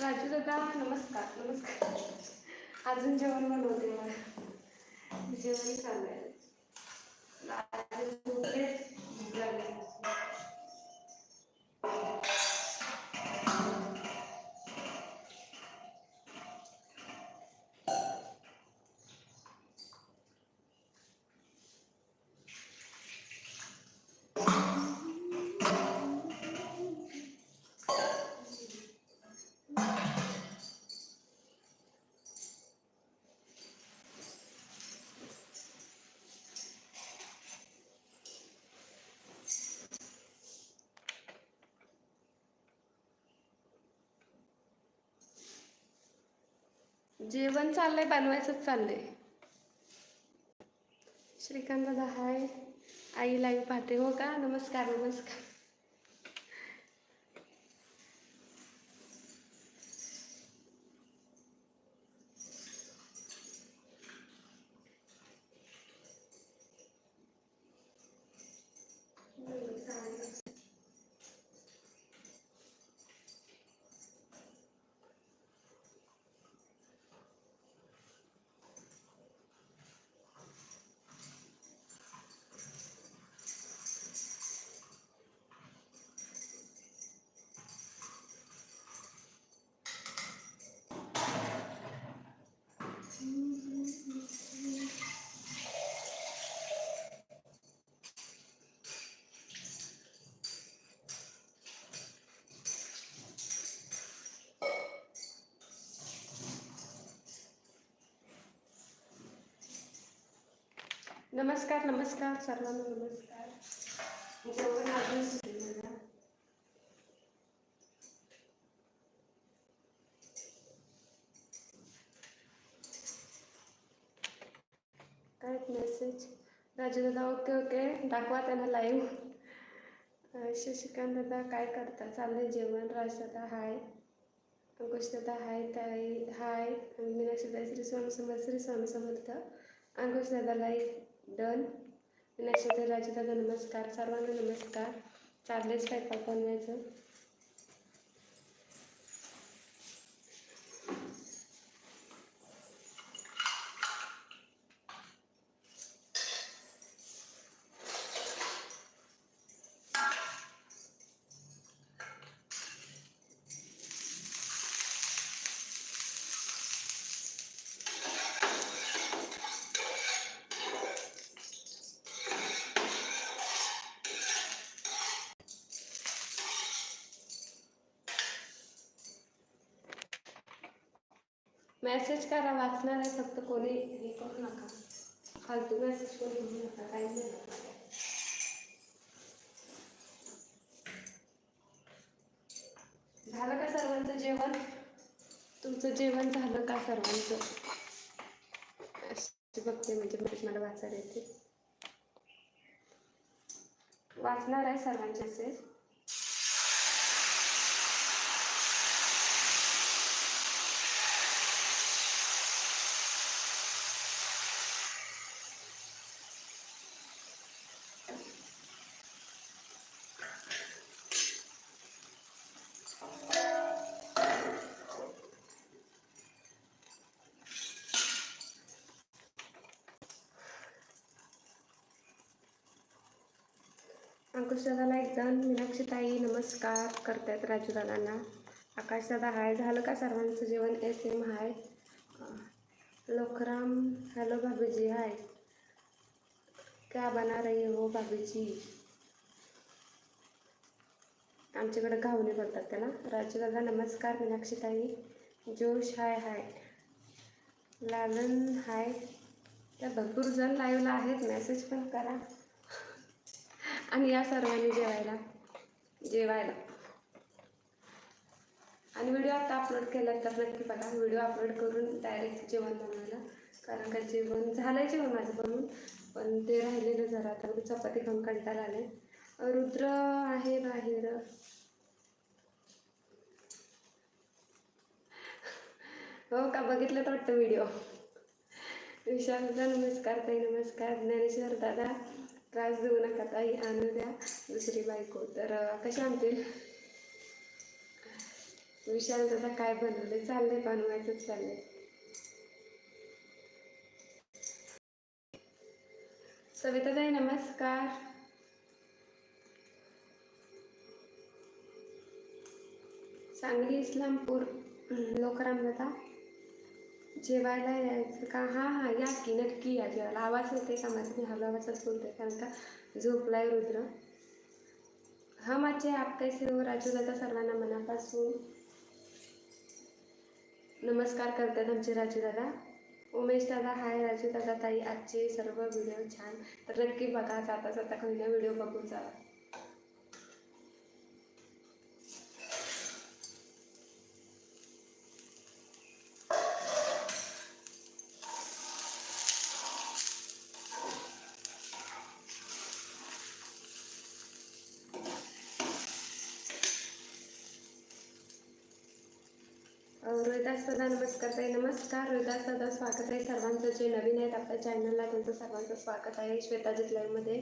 राजू दादा नमस्कार नमस्कार. अजून जेवण बनवते मला. जेवण चालू आहे. जेवण चाललंय बनवायचंच चाललंय. श्रीकांत दादा हाय. आई लाईव्ह पाहते. हो का? नमस्कार नमस्कार. नमस्कार नमस्कार सर्वांना नमस्कार. जेवण काय मेसेज राजू दादा ओके ओके दाखवा त्यांना लाईव्ह शशिकांत दादा काय करता? चाललंय जेवण. राज दादा हाय अंकुश दादा हाय ताई. हाय मीनाक्षी ताई श्री स्वामी समर्थ श्री स्वामी समर्थ. अंकुश दादा लाईव्ह डन. नक्षत्र ताई दादा नमस्कार. सर्वांना नमस्कार. चाललंय स्वयंपाक बनवायचं. मेसेज करा वाचणार आहे फक्त कोणी. हे करू नका. फालतू मेसेज कोणी घेऊ नका काही नाही. झालं का सर्वांचं जेवण? तुमचं जेवण झालं का सर्वांचं? बघते म्हणजे मला वाचायला येते. वाचणार आहे सर्वांचे मेसेज अंकुशदादाला एकदम मीनाक्षीताई नमस्कार नमस्कार करतायत राजूदादांना. आकाशदादा हाय. झालं का सर्वांचं जेवण? S M hi. लोखराम हॅलो भाभीजी हाय. क्या बना रही हो भाभीजी? आमच्याकडे घावणे बोलतात त्याला. राजूदादा नमस्कार. मीनाक्षीताई जोश हाय हाय. लालन हाय. त्या भरपूर जण लाईव्हला आहेत. मेसेज पण करा. आणि या सर्वांनी जेवायला जेवायला. आणि व्हिडिओ आता अपलोड केला तर नक्की बघा. व्हिडिओ अपलोड करून डायरेक्ट जेवण बनवायला. कारण का जेवण झालं आहे जेवण माझं बनवून पण ते राहिलेलं जरा. तर चपाती खाऊन कंटाळा आले रुद्र आहे बाहेर. हो का? बघितलं तर वाटतं व्हिडिओ. विशालदा नमस्कार ताई नमस्कार. ज्ञानेश्वर दादा. त्रास देऊ नका ताई आणू द्या. दुसरी बायको. तर कशा कशी आणतील? विशाल दादा काय बनवले चाललंय बनवायचंच चाललंय. सविताताई नमस्कार. सांगली इस्लामपूर लोकराम दादा. जेवायला यायचं का? हां हां या की नक्की या जेवायला. आवाज येते का माझं? मी हलू आवाजात बोलते कारण का झोपलाय रुद्र. हा माझे आप कैसे हो राजू दादा सर्वांना मनापासून नमस्कार करतात आमचे राजू दादा उमेश दादा हाय राजू दादा ताई आजचे सर्व व्हिडिओ छान. तर नक्की बघा जाता जाता काही व्हिडिओ बघून जावा. रोहिदास दादा नमस्कार ताई नमस्कार. रोहिदास दादा स्वागत आहे सर्वांचं. जे नवीन आहेत आपल्या चॅनलला त्यांचं सर्वांचं स्वागत आहे. श्वेता लाईव्हमध्ये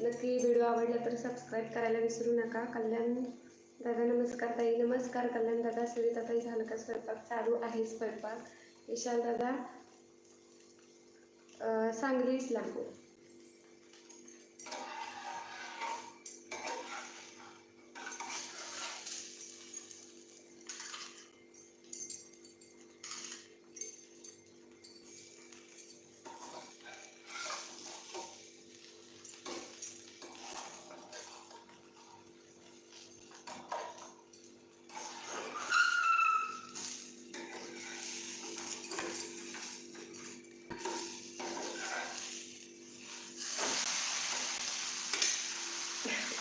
नक्की व्हिडिओ आवडला तर सबस्क्राईब करायला विसरू नका. कल्याण दादा नमस्कार ताई नमस्कार कल्याण दादा. सविता ताई झालं का स्वयंपाक? चालू आहे स्वयंपाक. विशाल दादा अं, सांगली इस्लामपूर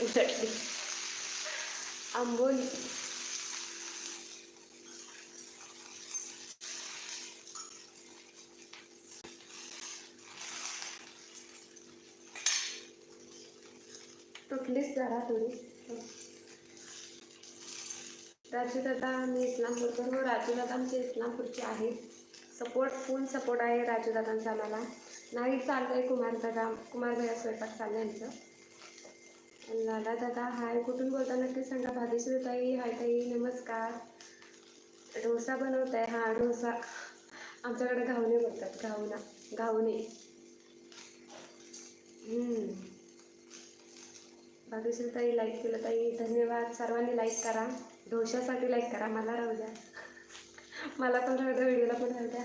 उलटली आंबोली. तुटलीच जरा थोडी. राजूदादा मी इस्लामपूरकर हो राजूदादा आमचे इस्लामपूरचे आहेत. सपोर्ट फुल सपोर्ट आहे राजूदादांचा मला नाही चाललंय कुमार दादा कुमार भैया स्वयंपाक चाललं यांचं लाला दादा हाय. कुठून बोलता? नक्की सांगा. भाग्यश्री ताई हाय ताई. नमस्कार. डोसा बनवत आहे हा डोसा. आमच्याकडे घावणे बोलतात घावना घावणे. हम्म. ताई लाईक केलं. ताई धन्यवाद. सर्वांनी लाईक करा. डोशासाठी लाईक करा. मला राहू द्या. मला पण राहू द्या. व्हिडिओला पण राहू द्या.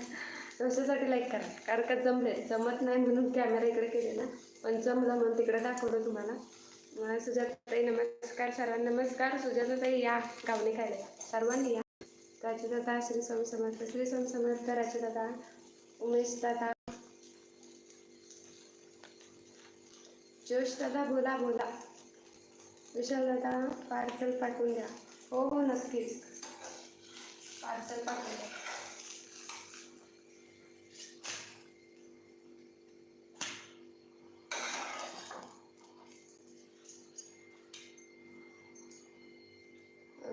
डोशासाठी लाईक करा. कारण का जमले. जमत नाही म्हणून कॅमेरा इकडे केले ना. पण जमलं म्हणून तिकडे दाखवलं तुम्हाला. मला सुजाताताई नमस्कार सर्वांना. नमस्कार सुजाताताई या गावणे खायला सर्वांनी या. राजदादा श्री स्वामी समर्थ श्री स्वामी समर्थ राजदादा उमेश दादा जोश दादा बोला बोला. विशाल दादा पार्सल पाठवून द्या. हो हो नक्कीच. पार्सल पाठवून द्या.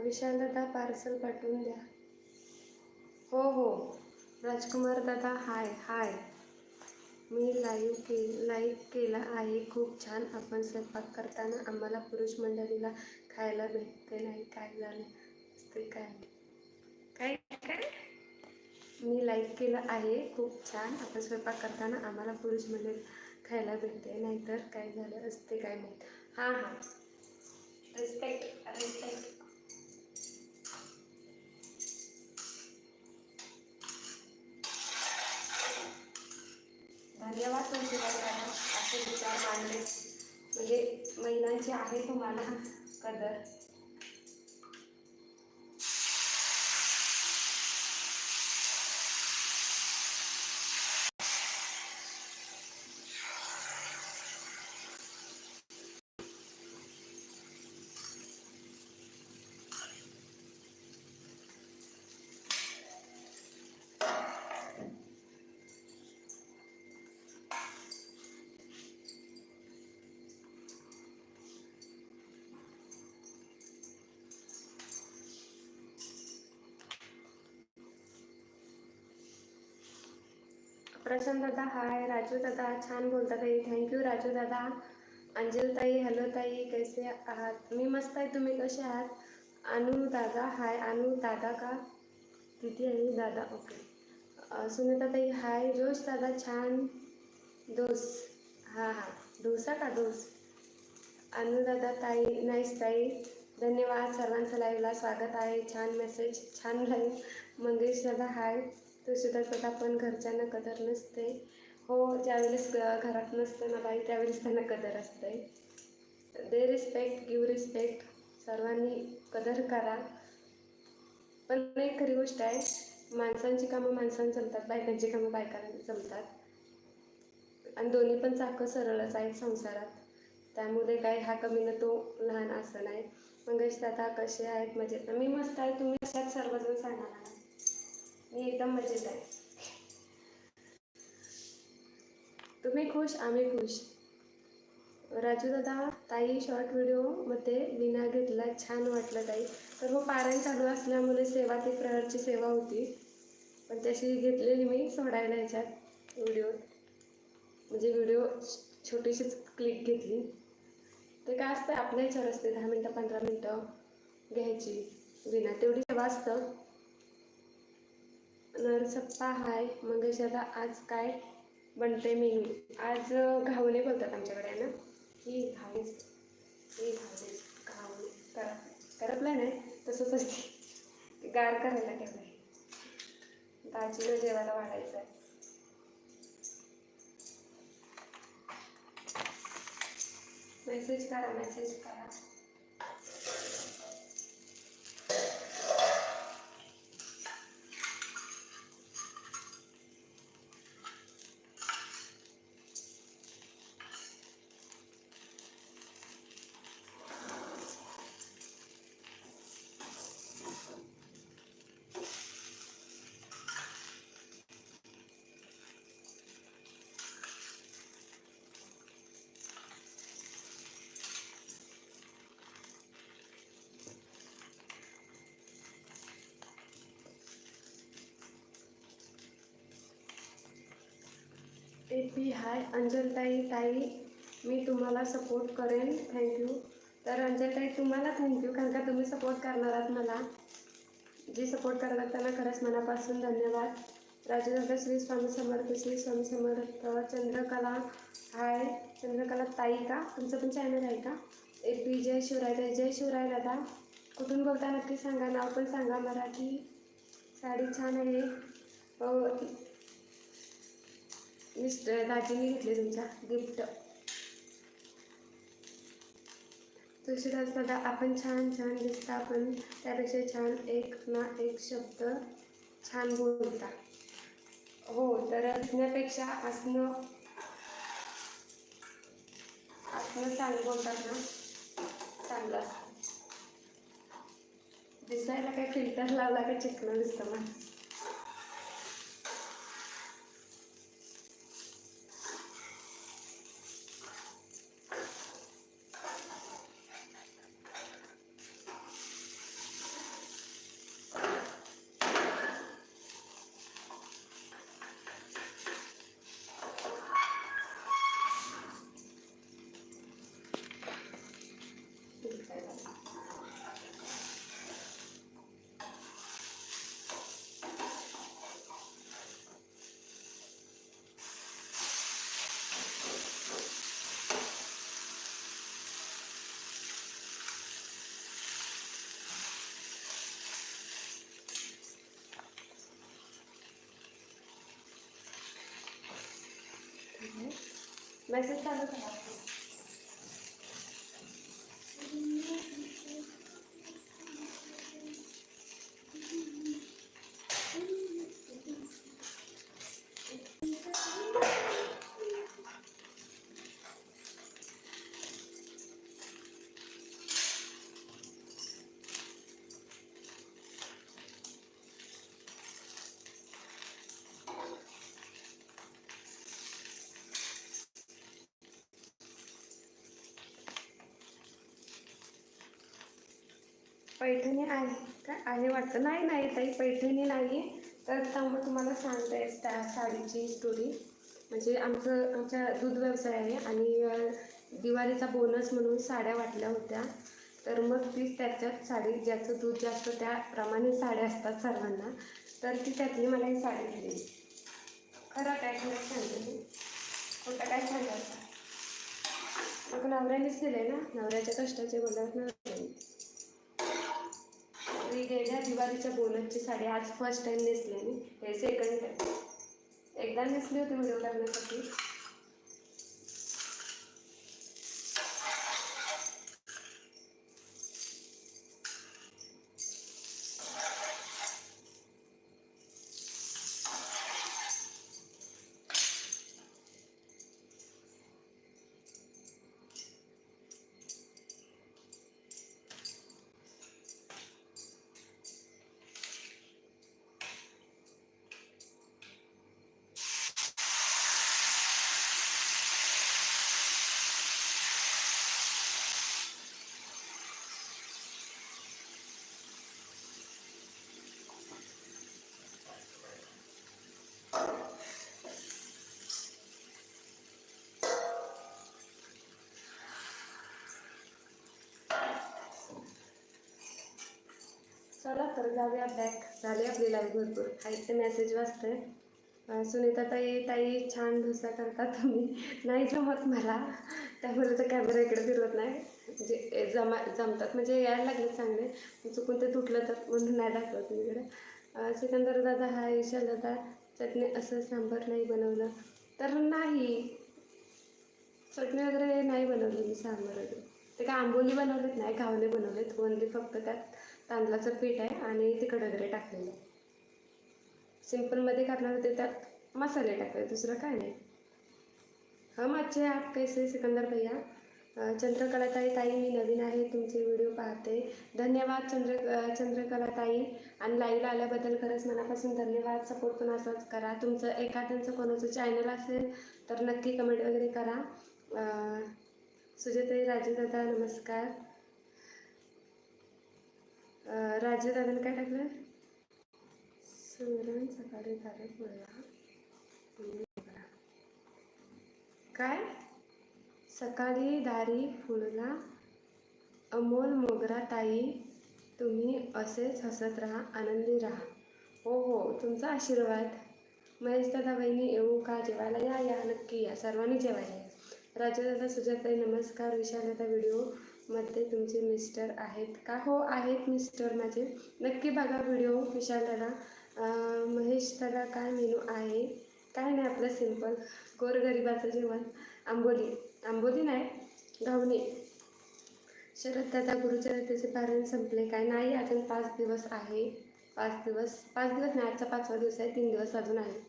विशाल दादा पार्सल पाठवून द्या. हो हो. राजकुमार दादा हाय हाय. मी लाईव्ह के लाईव्ह केला आहे. खूप छान. आपण स्वयंपाक करताना आम्हाला पुरुष मंडळीला खायला भेटते नाही. काय झालं? असते काय? काय काय? मी लाईक केलं आहे. खूप छान. आपण स्वयंपाक करताना आम्हाला पुरुष मंडळी खायला भेटते नाहीतर काय झालं? असते काय माहीत. हां हां. रिस्पेक्ट रिस्पेक्ट धन्यवाद तुमचे दादा असे विचार मांडले. म्हणजे महिलांची आहे तुम्हाला कदर. प्रशांत दादा हाय. राजू दादा छान बोलता ताई. थँक्यू राजू दादा. अंजल ताई हॅलो ताई. कैसे आहात? मी मस्त आहे. तुम्ही कसे आहात? अनु दादा हाय. अनु दादा का? तिथे आणि दादा. ओके सुनीता सुनीताताई हाय. जोश दादा छान. दोस. हां हां. डोसा का डोस अनुदादा ताई नाईस ताई. धन्यवाद. सर्वांचं लाईव्हला स्वागत आहे. छान मेसेज छान लाईव्ह मंगेश दादा हाय. तो सुद्धा स्वतः पण घरच्यांना कदर नसते. हो ज्यावेळेस घरात नसते ना बाई त्यावेळेस त्यांना कदर असते. दे रिस्पेक्ट गिव रिस्पेक्ट सर्वांनी कदर करा. पण एक खरी गोष्ट आहे माणसांची कामं माणसांना जमतात बायकांची कामं बायकांना जमतात. आणि दोन्ही पण चाकं सरळच आहेत संसारात. त्यामुळे काय हा कमी ना तो लहान असं नाही. मंगेश दादा कसे आहेत? मजेत? मी मस्त आहे. तुम्ही सर्वजण सांगणार मी एकदम मजेत आहे. तुम्ही खुश आम्ही खुश. राजू दादा ताई शॉर्ट व्हिडिओमध्ये विना घेतला छान वाटलं ताई. तर मग पारायण चालू असल्यामुळे सेवा ती प्रहरची सेवा होती. पण तशी घेतलेली मी सोडायला ह्याच्यात व्हिडिओ म्हणजे व्हिडिओ छोटीशीच क्लिक घेतली. ते काय असतं आपल्या ह्याच्यावर असते दहा मिनटं पंधरा मिनटं घ्यायची. विना तेवढी सेवा असतं. नरसप्पा हाय. मंगेश दादा आज काय बनते मेनू? आज घावले घावणे बोलतात आमच्याकडे ना? ही घावणे. ही घावले घावणे. करा. करपलं नाही तसंच असते. गार करायला ठेवलं आहे दाजीला जेवायला वाढायचं आहे मेसेज करा मेसेज करा. ए पी हाय. अंजलताई ताई मी तुम्हाला सपोर्ट करेन. थँक्यू तर अंजलताई तुम्हाला थँक्यू कारण का तुम्ही सपोर्ट करणार आहात मला. जे सपोर्ट करतात त्यांना खरंच मनापासून धन्यवाद. राजेंद्र श्री स्वामी समर्थ श्री स्वामी समर्थ चंद्रकला हाय. चंद्रकला ताई का? तुमचं पण चॅनल आहे का? ए पी जय शिवराय ताई. जय शिवराय दादा. कुठून बोलता नक्की सांगा. नाव पण सांगा मराठी. साडी छान आहे. मिस्टर दाजीने घेतले तुमचा गिफ्ट. तुळशीदास दादा आपण छान छान दिसता पण त्यापेक्षा छान एक ना एक शब्द छान बोलता. हो तर असण्यापेक्षा असणं असणं चांगलं बोलतात ना? चांगलं असतं. दिसायला काय फिल्टर लावला का चिकनं दिसतं माणूस मेसेज चालू करा पैठणी आहे. का आहे वाटतं? नाही नाही ताई पैठणी नाही तर त्यामुळे तुम्हाला सांगते त्या साडीची स्टोरी म्हणजे आमचं आमच्या दूध व्यवसाय आहे आणि दिवाळीचा बोनस म्हणून साड्या वाटल्या होत्या. तर मग तीच त्याच्यात साडी ज्याचं दूध जास्त त्याप्रमाणे साड्या असतात सर्वांना तर ती त्यातली मला ही साडी दिली खरं काय खरं सांगते मी. खोटं काय सांगायचं? मग नवऱ्यानेच दिले ना? नवऱ्याच्या कष्टाचे बोलत नवऱ्याने मी गेल्या दिवाळीच्या बोनसची साडी आज फर्स्ट टाइम नेसली मी. हे सेकंड टाइम एकदा नेसली होती व्हिडिओ करण्यासाठी चला तर जाऊया बॅक झाले आपली लाईव्ह भरपूर. आईचे मेसेज वाचते सुनीता ताई ताई छान डोसा करता तुम्ही. नाही जमत मला. त्यामुळे तर कॅमेरा इकडे फिरवत नाही. म्हणजे जमा जमतात. म्हणजे यायला लागले चांगले. चुकून ते तुटलं तर म्हणून नाही दाखवत मी इकडे. सिकंदर दादा हा ईशा दादा. चटणी असं सांबार नाही बनवलं. तर नाही. चटणी वगैरे नाही बनवली मी सांबार वगैरे ते काय आंबोली बनवलेत? नाही घावणे बनवलेत. ओनली फक्त त्यात तांदळाचं पीठ आहे आणि तिखट वगैरे टाकलेलं आहे. सिम्पलमध्ये करणार होते त्यात मसाले टाकले दुसरं काय नाही. हम अच्छे आप कैसे सिकंदर भैया. चंद्रकलाताई चंद्रकला ताई ताई मी नवीन आहे तुमचे व्हिडिओ पाहते. धन्यवाद चंद्र चंद्रकलाताई. चंद्रकला ताई आणि लाईव्हला आल्याबद्दल खरंच मनापासून धन्यवाद. सपोर्ट पण असाच करा. तुमचं एखाद्यांचं कोणाचं चॅनल असेल तर नक्की कमेंट वगैरे करा. अं, राजू दादा नमस्कार. अं, राजूदादाने काय टाकलं? सुरण सकाळी झाले पोळ्या काय? सकाळी दारी फुलला. अमोल मोगरा ताई तुम्ही असेच हसत राहा आनंदी राहा. हो हो तुमचा आशीर्वाद. महेश दादा बहिणी येऊ का? जेवायला या या नक्की या. सर्वांनी जेवायला या. राजदादा सुजाताई नमस्कार. विशालता मध्ये तुमचे मिस्टर आहेत का? हो आहेत मिस्टर माझे. नक्की बघा व्हिडिओ विशाल दादा. महेश दादा काय मेनू आहे? काय नाही आपलं सिंपल गोरगरिबाचं जेवण. आंबोली. आंबोली नाही घावणे. शरद दादा गुरुचरित्राचे पारायण संपले. काय नाही अजून पाच दिवस आहे. पाच दिवस. पाच दिवस नाही आजचा पाचवा दिवस आहे. तीन दिवस अजून आहे.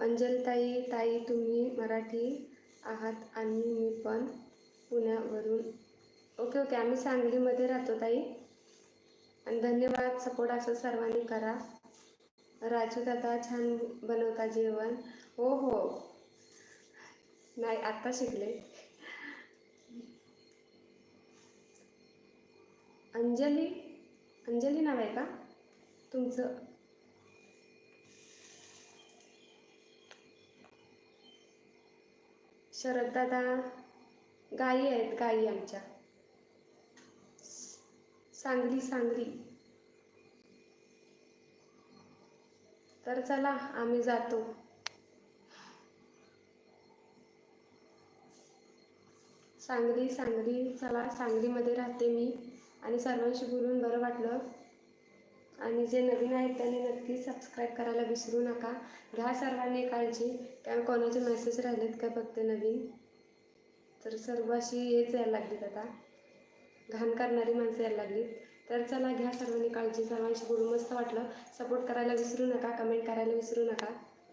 अंजलताई ताई तुम्ही मराठी आहात आणि मी पण पुण्यावरून ओके ओके. आम्ही सांगलीमध्ये राहतो ताई. आणि धन्यवाद सपोर्ट असं सर्वांनी करा. राजू दादा छान बनवता जेवण. हो हो. नाही आत्ता शिकले. अंजली अंजली नाव आहे का तुमचं? शरद दादा गायी आहेत गायी आमच्या. सांगली सांगली. तर चला आम्ही जातो. सांगली सांगली. चला सांगलीमध्ये राहते मी. आणि सर्वांशी बोलून बरं वाटलं. आणि जे नवीन आहेत त्यांनी नक्की सबस्क्राईब करायला विसरू नका. घ्या सर्वांनी काळजी. काय कोणाचे मेसेज राहिलेत का बघते नवीन? तर सर्व अशी हेच यायला लागलीत आता. घाण करणारी माणसं यायला लागलीत तर चला घ्या सर्वांनी काळजी सर्वांशी बोलून मस्त वाटलं. सपोर्ट करायला विसरू नका कमेंट करायला विसरू नका.